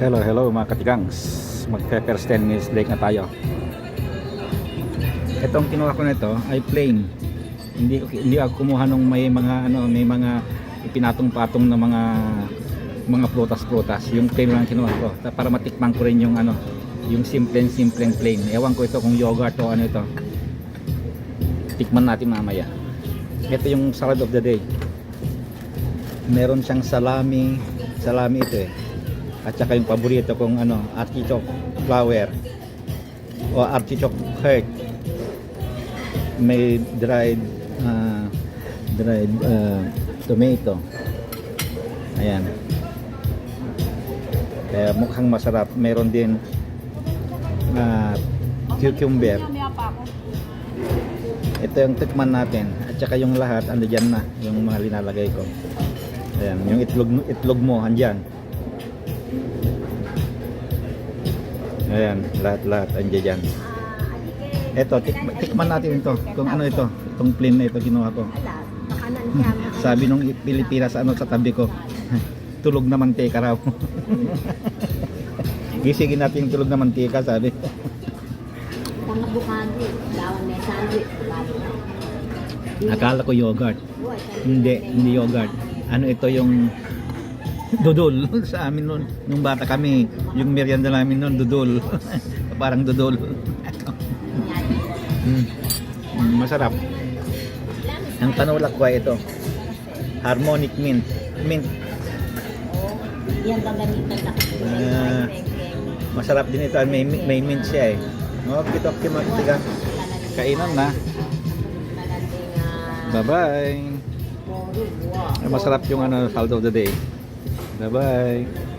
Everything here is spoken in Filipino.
Hello, hello mga katigangs. Magpe-first 10 minutes break na tayo. Itong kinuha ko nito ay plain. Hindi hindi ako kumuha nung may mga ano, may mga ipinatong-patong na mga mga prutas-prutas. Yung plain lang kinuha ko para matikman ko rin yung ano, yung simple simple plain. Ewan ko ito kung yogurt o ano ito. Tikman natin mamaya. Ito yung salad of the day. Meron siyang salami, salami ito eh at saka yung paborito kong ano artichoke flower. O artichoke heart. May dried ah, dried ah, tomato. Ayan. Kaya mukhang masarap. Meron din ah, cucumber. Ito yung tikman natin. At saka yung lahat ando na yung mga linalagay ko. Ayan yung itlog, itlog mo andyan Ayan, lahat-lahat andyan dyan. Ito, tik tikman natin ito. Kung ano ito, itong plain na ito ginawa ko. Sabi nung Pilipinas ano sa tabi ko, tulog na mantika raw. Gisingin natin yung tulog na mantika, sabi. Mga bukado, dawan na sandwich. Akala ko yogurt. Hindi, hindi yogurt. Ano ito yung dudol sa amin noon nung bata kami yung merienda namin noon dudol parang dudol Mm. Mm, masarap. Ang panulak ito. Harmonic mint. Mint. Yan gagamitan na kasi. Ah. masarap din ito. May, may mint siya eh. Okay okay mga katiga. Kainan na. Bye bye masarap yung ano salad of the day bye bye